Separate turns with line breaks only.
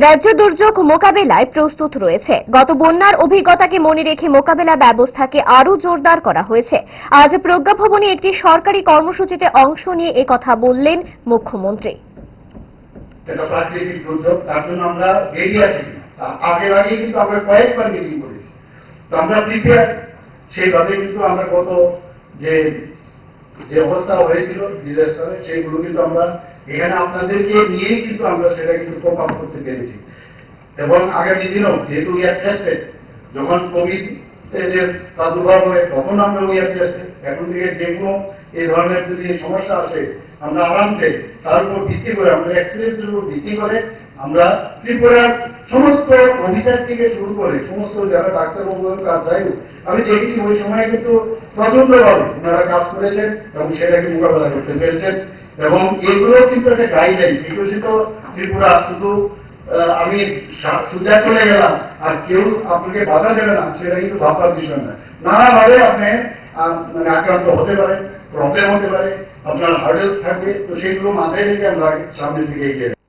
রাজ্য দুর্যোগ মোকাবেলায় প্রস্তুত রয়েছে। গত বন্যার অভিজ্ঞতাকে মনে রেখে মোকাবেলা ব্যবস্থাকে আরও জোরদার করা হয়েছে। আজ প্রজ্ঞা ভবনে একটি সরকারি কর্মসূচিতে অংশ নিয়ে একথা বললেন মুখ্যমন্ত্রী।
আমরা এখানে আপনাদেরকে নিয়েই কিন্তু আমরা সেটা কিন্তু কোপ আপ করতে পেরেছি। এবং আগামী দিনেও, যেহেতু উই আর যখন কোভিড এর প্রাদুর্ভাব হয় তখন আমরা আর টেস্টেড এখন থেকে যে কোনো এই ধরনের যদি সমস্যা আসে, আমরা আরামসে তার উপর ভিত্তি করে, আমাদের এক্সপিরিয়েন্সের উপর ভিত্তি করে, আমরা ত্রিপুরার সমস্ত অফিসার থেকে শুরু করে, সমস্ত যারা ডাক্তারবাবুর কাজ যাই আমি দেখেছি ওই সময় কিন্তু প্রচন্ডভাবে ওনারা কাজ করেছেন এবং সেটাকে মোকাবেলা করতে পেরেছেন। এবং এগুলো কিন্তু একটা গাইডলাইন বিকশিত ত্রিপুরা, শুধু আমি সোজা চলে গেলাম, আর কেউ আপনাকে বাধা দেবে না, সেটা কিন্তু ভাববার বিষয় না নানাভাবে আপনি মানে আক্রান্ত হতে পারে প্রবলেম হতে পারে, আপনার হার্ডেলস থাকবে, তো সেগুলো মাথায় রেখে আমরা সামনের দিকে এগিয়ে।